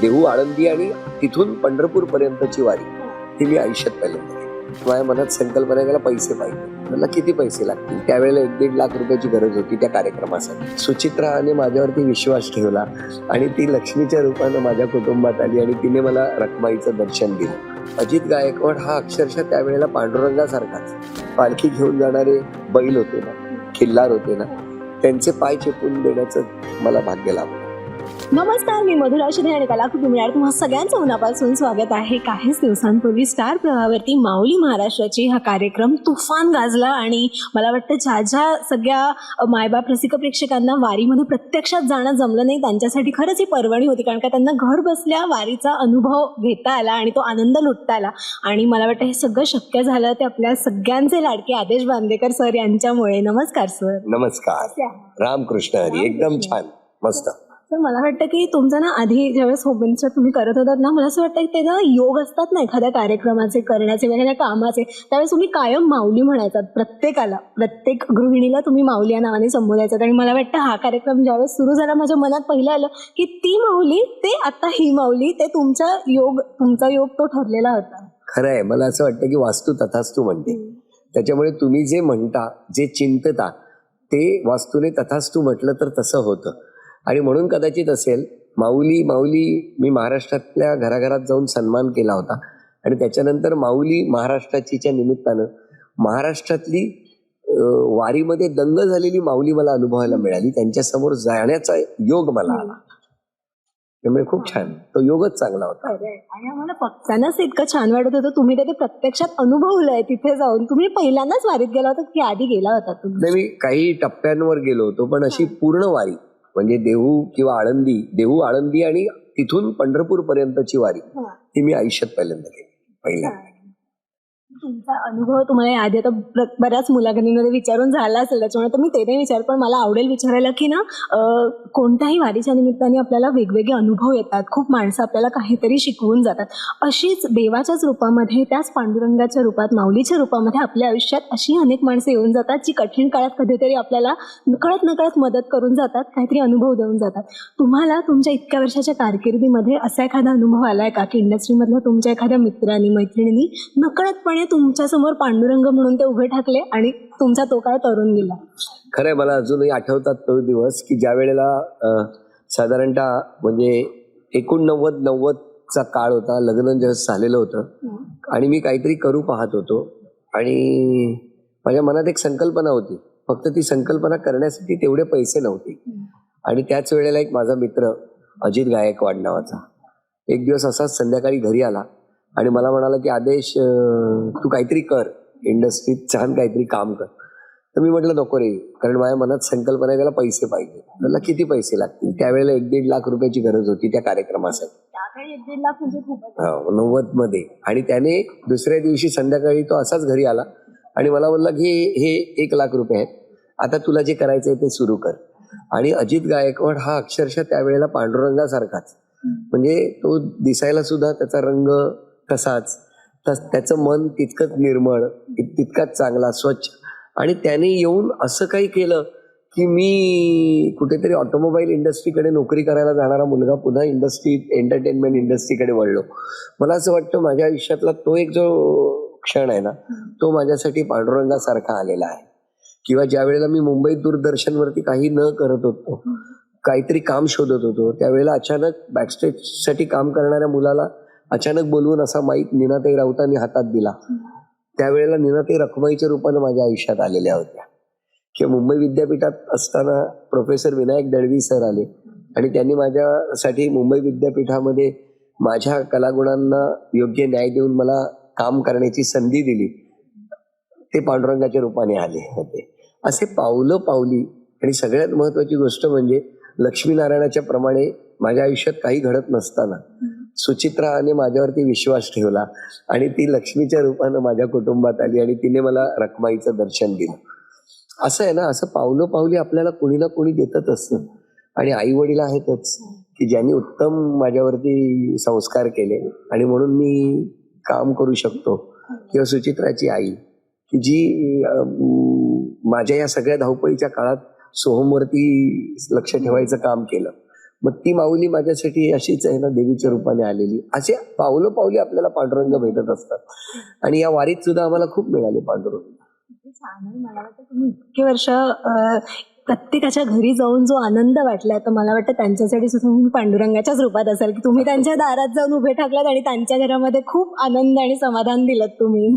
देहू आळंदी आणि तिथून पंढरपूर पर्यंतची वारी. ती मी आयुष्यात पहिल्यांदा माझ्या मनात संकल्पना त्याला पैसे पाहिजे. मला किती पैसे लागतील? त्यावेळेला एक दीड लाख रुपयाची गरज होती त्या कार्यक्रमासाठी. सुचित्राने माझ्यावरती विश्वास ठेवला आणि ती लक्ष्मीच्या रूपानं माझ्या कुटुंबात आली आणि तिने मला रखमाईचं दर्शन दिलं. अजित गायकवाड हा अक्षरशः त्यावेळेला पांडुरंगासारखाच. पालखी घेऊन जाणारे बैल होते ना खिल्लार होते ना त्यांचे पाय चेपून देण्याचं मला भाग्य लाभलं. नमस्कार मी मधुरा शिंदे आणि कलाकुटुंबियात तुम्हा सगळ्यांचं मनापासून स्वागत आहे. काहीच दिवसांपूर्वी स्टार प्रवाहावरती माऊली महाराष्ट्राची हा कार्यक्रम तुफान गाजला आणि मला वाटतं ज्या ज्या सगळ्या मायबाप रसिक प्रेक्षकांना वारीमध्ये प्रत्यक्षात जाणं जमलं नाही त्यांच्यासाठी खरंच ही पर्वणी होती. कारण का त्यांना घर बसल्या वारीचा अनुभव घेता आला आणि तो आनंद लुटता आला. आणि मला वाटतं हे सगळं शक्य झालं ते आपल्या सगळ्यांचे लाडके आदेश बांदेकर सर यांच्यामुळे. नमस्कार सर. नमस्कार. रामकृष्ण हरी एकदम छान. मस्त. तर मला वाटतं की तुमचं ना आधी ज्यावेळेस होममिनिस्टर तुम्ही करत होतात ना मला असं वाटतं की ते ना योग असतात ना एखाद्या कार्यक्रमाचे करण्याचे वेगळ्या कामाचे त्यावेळेस तुम्ही कायम माऊली म्हणायचात प्रत्येकाला प्रत्येक गृहिणीला तुम्ही माऊली या नावाने संबोधायचात. आणि मला वाटतं हा कार्यक्रम ज्यावेळेस सुरू झाला माझ्या मनात पहिलं आलं की ती माऊली ते आता ही माऊली ते तुमचा योग तुमचा योग तो ठरलेला होता. खरं आहे मला असं वाटतं की वास्तू तथास्तू म्हणते. त्याच्यामुळे तुम्ही जे म्हणता जे चिंतता ते वास्तूने तथास्तू म्हटलं तर तसं होतं. आणि म्हणून कदाचित असेल माऊली माऊली मी महाराष्ट्रातल्या घराघरात जाऊन सन्मान केला होता. आणि त्याच्यानंतर माऊली महाराष्ट्राचीच्या निमित्तानं महाराष्ट्रातली वारीमध्ये दंग झालेली माऊली मला अनुभवायला मिळाली. त्यांच्यासमोर जाण्याचा योग मला आला. त्यामुळे खूप छान. तो योगच चांगला होता. आणि आम्हाला बघतानाच इतकं छान वाटत होतं. तुम्ही ते प्रत्यक्षात अनुभवलंय तिथे जाऊन. तुम्ही पहिल्यांदाच वारीत गेला होता की आधी गेला होता तुम्ही? नाही मी काही टप्प्यांवर गेलो होतो पण अशी पूर्ण वारी म्हणजे देहू किंवा आळंदी देहू आळंदी आणि तिथून पंढरपूर पर्यंतची वारी ती मी आयुष्यात पहिल्यांदा केली. पहिल्यांदा. तुमचा अनुभव तुम्हाला आधी आता बऱ्याच मुलाखतींमध्ये विचारून झाला असेल त्याच्यामुळे तर मी ते नाही विचार पण मला आवडेल विचारायला की ना कोणत्याही वारीच्या निमित्ताने आपल्याला वेगवेगळे अनुभव येतात. खूप माणसं आपल्याला काहीतरी शिकवून जातात. अशीच देवाच्याच रूपामध्ये त्याच पांडुरंगाच्या रूपात माऊलीच्या रूपामध्ये आपल्या आयुष्यात अशी अनेक माणसं येऊन जातात जी कठीण काळात कधीतरी आपल्याला कळत नकळत मदत करून जातात काहीतरी अनुभव देऊन जातात. तुम्हाला तुमच्या इतक्या वर्षाच्या कारकिर्दीमध्ये असा एखादा अनुभव आलाय का? की इंडस्ट्रीमधल्या तुमच्या एखाद्या मित्रांनी मैत्रिणींनी नकळतपणे तुमच्यासमोर पांडुरंग म्हणून ते उभे ठाकले आणि तुमचा तो काळ तरुण गेला. खरंय मला अजूनही आठवतात तो दिवस की ज्या वेळेला साधारणतः म्हणजे एकोणनव्वद नव्वदचा काळ होता लग्न जस्ट झालेलं होतं. आणि मी काहीतरी करू पाहत होतो. आणि माझ्या मनात एक संकल्पना होती. फक्त ती संकल्पना करण्यासाठी तेवढे पैसे नव्हते. आणि त्याच वेळेला एक माझा मित्र अजित गायकवाड नावाचा एक दिवस असाच संध्याकाळी घरी आला. आणि मला म्हणाला की आदेश तू काहीतरी कर. इंडस्ट्रीत छान काहीतरी काम कर. तर मी म्हटलं नको रे. कारण माझ्या मनात संकल्पना आहे त्याला पैसे पाहिजे. त्याला किती पैसे लागतील? त्यावेळेला एक दीड लाख रुपयाची गरज होती त्या कार्यक्रमासाठी. म्हणजे हो, नव्वदमध्ये आणि त्याने दुसऱ्या दिवशी संध्याकाळी तो असाच घरी आला आणि मला बोलला की हे एक लाख रुपये आहेत. आता तुला जे करायचंय ते सुरू कर. आणि अजित गायकवाड हा अक्षरशः त्यावेळेला पांडुरंगासारखाच. म्हणजे तो दिसायला सुद्धा त्याचा रंग तसाच. तस त्याचं मन तितकंच निर्मळ तितकाच चांगला स्वच्छ. आणि त्याने येऊन असं काही केलं की मी कुठेतरी ऑटोमोबाईल इंडस्ट्रीकडे नोकरी करायला जाणारा मुलगा पुन्हा इंडस्ट्री एंटरटेनमेंट इंडस्ट्रीकडे वळलो. मला असं वाटतं माझ्या आयुष्यातला तो एक जो क्षण आहे ना तो माझ्यासाठी पांडुरंगासारखा आलेला आहे. किंवा ज्या वेळेला मी मुंबईत दूरदर्शनवरती काही न करत होतो काहीतरी काम शोधत होतो त्यावेळेला अचानक बॅकस्टेजसाठी काम करणाऱ्या मुलाला अचानक बोलवून असा माईक निनाताई राऊतांनी हातात दिला. त्यावेळेला निनाताई रखमाईच्या रूपानं माझ्या आयुष्यात आलेल्या होत्या. किंवा मुंबई विद्यापीठात असताना प्रोफेसर विनायक दळवी सर आले. आणि त्यांनी माझ्यासाठी मुंबई विद्यापीठामध्ये माझ्या कलागुणांना योग्य न्याय देऊन मला काम करण्याची संधी दिली. ते पांडुरंगाच्या रूपाने आले होते. असे पावलं पावली आणि सगळ्यात महत्वाची गोष्ट म्हणजे लक्ष्मीनारायणाच्या प्रमाणे माझ्या आयुष्यात काही घडत नसताना. सुचित्राने माझ्यावरती विश्वास ठेवला आणि ती लक्ष्मीच्या रूपानं माझ्या कुटुंबात आली आणि तिने मला रखमाईचं दर्शन दिलं. असं आहे ना असं पावलं पावली आपल्याला कोणी ना कोणी देतच असतं आणि आई वडील आहेतच की ज्यांनी उत्तम माझ्यावरती संस्कार केले आणि म्हणून मी काम करू शकतो. किंवा सुचित्राची आई की जी माझ्या या सगळ्या धावपळीच्या काळात सोहमवरती लक्ष ठेवायचं काम केलं. मग ती माऊली माझ्यासाठी अशीच आहे ना देवीच्या रूपाने आलेली. असे पावलं पावली आपल्याला पांडुरंग भेटत असतात. आणि या वारीत सुद्धा आम्हाला खूप मिळाले पांडुरंग. मला वाटतं तुम्ही इतके वर्ष प्रत्येकाच्या घरी जाऊन जो आनंद वाटलाय तर मला वाटतं त्यांच्यासाठी सुद्धा तुम्ही पांडुरंगाच्याच रूपात असाल की तुम्ही त्यांच्या दारात जाऊन उभे ठाकलात आणि त्यांच्या घरामध्ये खूप आनंद आणि समाधान दिलं तुम्ही.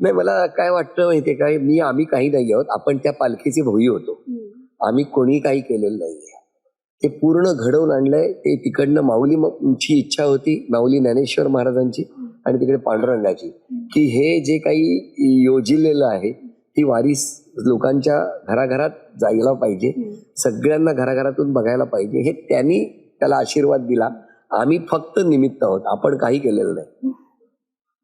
नाही मला काय वाटतं माहितीये काय मी आम्ही काही नाही आहोत. आपण त्या पालखीचे भोई होतो. आम्ही कोणी काही केलेलं नाहीये. ते पूर्ण घडवून आणलंय. ते तिकडनं माऊली ची इच्छा होती माऊली ज्ञानेश्वर महाराजांची आणि तिकडे पांडुरंगाची. की हे जे काही योजिलेलं आहे ती वारी स- लोकांच्या घराघरात जायला पाहिजे. सगळ्यांना घराघरातून बघायला पाहिजे. हे त्यांनी त्याला आशीर्वाद दिला. आम्ही फक्त निमित्त आहोत. आपण काही केलेलं नाही.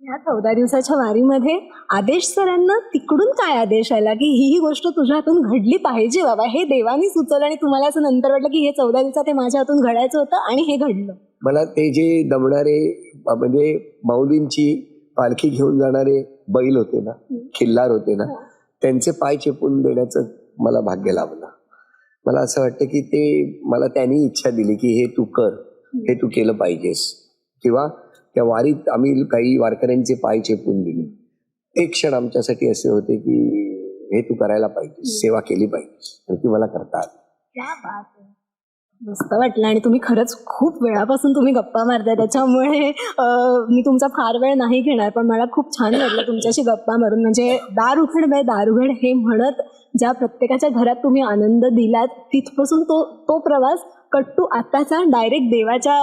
या चौदा दिवसाच्या वारीमध्ये आदेश सरांना तिकडून काय आदेश आला की ही ही गोष्ट तुझ्या हातून घडली पाहिजे बाबा हे देवानी सुचवलं आणि तुम्हाला असं नंतर वाटलं की हे चौदा दिवसात हे माझ्या हातून घडायचं होतं आणि हे घडलं. मला ते जे दमणारे म्हणजे माऊलींची पालखी घेऊन जाणारे बैल होते ना खिल्लार होते ना त्यांचे पाय चेपून देण्याचं मला भाग्य लाभलं. मला असं वाटतं की ते मला त्यांनी इच्छा दिली की हे तू कर हे तू केलं पाहिजेस. किंवा त्या वारीत आम्ही काही वारकऱ्यांचे पाय चेपून दिले. एक क्षण आमच्यासाठी असे होते की हे तू करायला पाहिजे सेवा केली पाहिजे. आणि ती मला करता आली. मस्त वाटलं आणि तुम्ही खरंच खूप वेळापासून तुम्ही गप्पा मारताय. त्याच्यामुळे मी तुमचा फार वेळ नाही घेणार पण मला खूप छान वाटलं तुमच्याशी गप्पा मारून. म्हणजे दार उघड बाय दार उघड हे म्हणत ज्या प्रत्येकाच्या घरात तुम्ही आनंद दिलात तिथपासून तो तो प्रवास कट्टू आताचा डायरेक्ट देवाच्या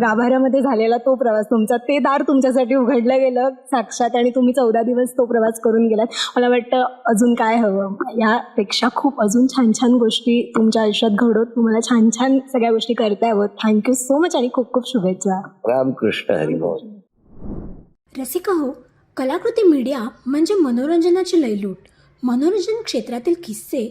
गाभाऱ्यामध्ये झालेला तो प्रवास तुमचा ते दार तुमच्यासाठी उघडलं गेलं साक्षात आणि तुम्ही चौदा दिवस तो प्रवास करून गेलात. मला वाटतं अजून काय हवं? यापेक्षा खूप अजून छान छान गोष्टी तुमच्या आयुष्यात घडवत तुम्हाला छान छान सगळ्या गोष्टी करता यावं. थँक्यू सो मच आणि खूप खूप शुभेच्छा. रामकृष्ण हरिभाऊ रसिका हो कलाकृती मीडिया म्हणजे मनोरंजनाची लयलूट. मनोरंजन क्षेत्रातील किस्से